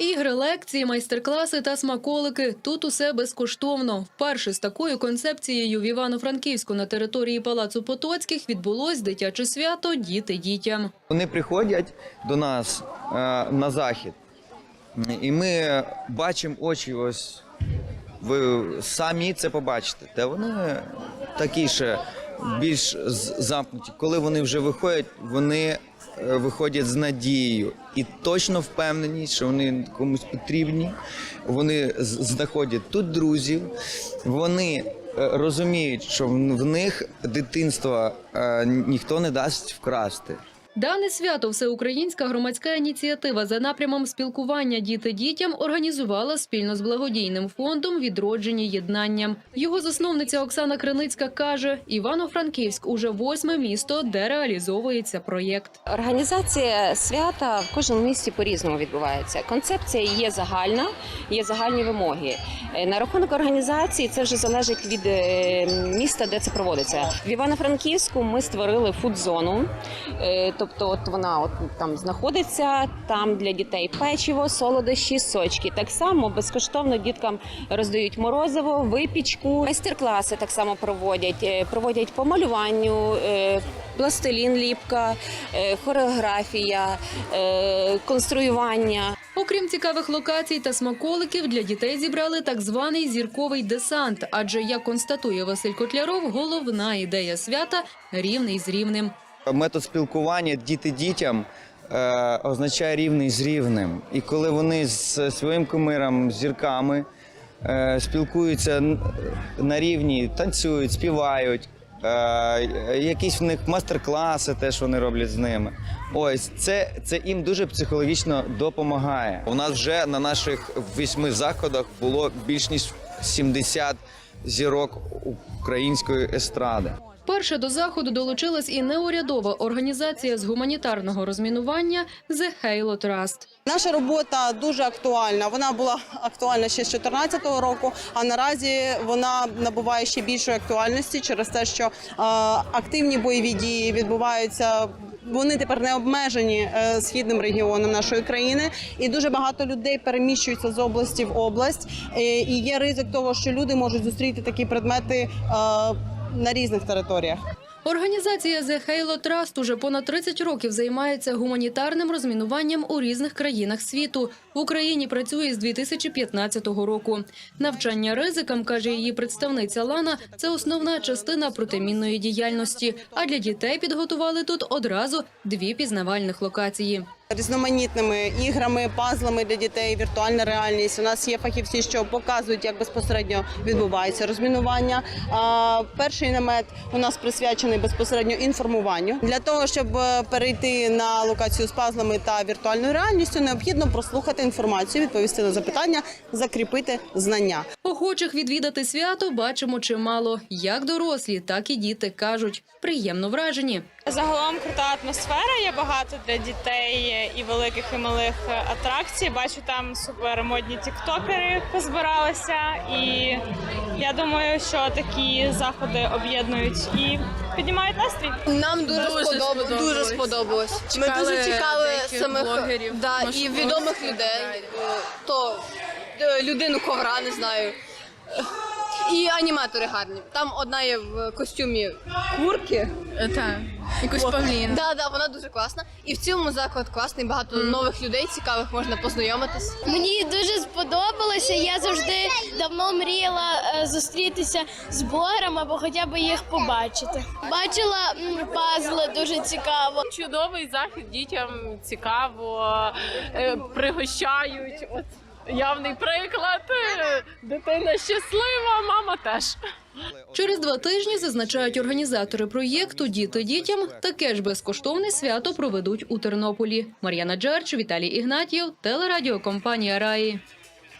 Ігри, лекції, майстер-класи та смаколики тут усе безкоштовно. Вперше з такою концепцією в Івано-Франківську на території Палацу Потоцьких відбулось дитяче свято Діти дітям. Вони приходять до нас е, на захід, і ми бачимо очі. Ось ви самі це побачите. Та вони такі ще більш замкнуті. Коли вони вже виходять, вони е, виходять з надією і точно впевнені, що вони комусь потрібні. Вони знаходять тут друзів. Вони е, розуміють, що в в них дитинство е, ніхто не дасть вкрасти. Дане свято всеукраїнська громадська ініціатива за напрямом спілкування діти дітям організувала спільно з благодійним фондом відроджені єднанням. Його засновниця Оксана Криницька каже: Івано-Франківськ уже восьме місто, де реалізовується проєкт. Організація свята в кожному місті по-різному відбувається. Концепція є загальна, є загальні вимоги. Е, На рахунок організації це вже залежить від е, міста, де це проводиться. В Івано-Франківську ми створили фудзону. Тобто, от вона от там знаходиться, там для дітей печиво, солодощі, сочки. Так само безкоштовно діткам роздають морозиво, випічку. Майстер-класи так само проводять. Е, Проводять по малюванню, е, пластилін, ліпка, е, хореографія, конструювання. Окрім цікавих локацій та смаколиків, для дітей зібрали так званий зірковий десант. Адже, як констатує Василь Котляров, головна ідея свята рівний з рівним. Метод спілкування діти дітям е, означає рівний з рівним. І коли вони з своїм кумиром, зірками е, спілкуються на рівні, танцюють, співають. Е, якісь в них мастер-класи, теж вони роблять з ними. Ось це, це їм дуже психологічно допомагає. У нас вже на наших вісьми заходах було більш ніж 70 зірок української естради. Перша до заходу долучилась і неурядова організація з гуманітарного розмінування The Halo Trust. Наша робота дуже актуальна. Вона була актуальна ще з 2014 року, а наразі вона набуває ще більшої актуальності через те, що е, активні бойові дії відбуваються. Вони тепер не обмежені е, східним регіоном нашої країни, і дуже багато людей переміщуються з області в область. Е, і є ризик того, що люди можуть зустріти такі предмети е, на різних територіях. Організація The Halo Trust уже понад 30 років займається гуманітарним розмінуванням у різних країнах світу. В Україні працює з 2015 року. Навчання ризикам, каже її представниця Лана, це основна частина протимінної діяльності. А для дітей підготували тут одразу дві пізнавальних локації. Різноманітними іграми, пазлами для дітей, віртуальна реальність. У нас є фахівці, що показують, як безпосередньо відбувається розмінування. Перший намет у нас присвячений безпосередньо інформуванню. Для того щоб е, перейти на локацію з пазлами та віртуальною реальністю, необхідно прослухати інформацію, відповісти на запитання, закріпити знання. Охочих відвідати свято бачимо чимало. Як дорослі, так і діти кажуть, приємно вражені. Загалом крута атмосфера. Є багато для дітей і великих, і малих атракцій. Бачу, там супер модні тіктокери позбиралися, і я думаю, що такі заходи об'єднують і піднімають настрій. Нам дуже, сподобалось. Дуже сподобалось. Ми дуже чекали самих блогерів, да, і відомих людей. То людину ковра, не знаю. Е, І аніматори гарні. Там одна є в костюмі курки. Так, якусь павлін. Да, да, вона дуже класна. І в цілому заклад класний, багато нових людей цікавих можна познайомитись. Мені дуже сподобалося. Я завжди давно мріяла е, зустрітися з блогерами або хоча б їх побачити. Бачила м, пазли, дуже цікаво. Чудовий захід дітям цікаво, е, пригощають. От явний приклад. Дитина щаслива, мама теж. Через два тижні зазначають організатори проєкту Діти дітям таке ж безкоштовне свято проведуть у Тернополі. Мар'яна Джерч, Віталій Ігнатів, телерадіокомпанія Раї.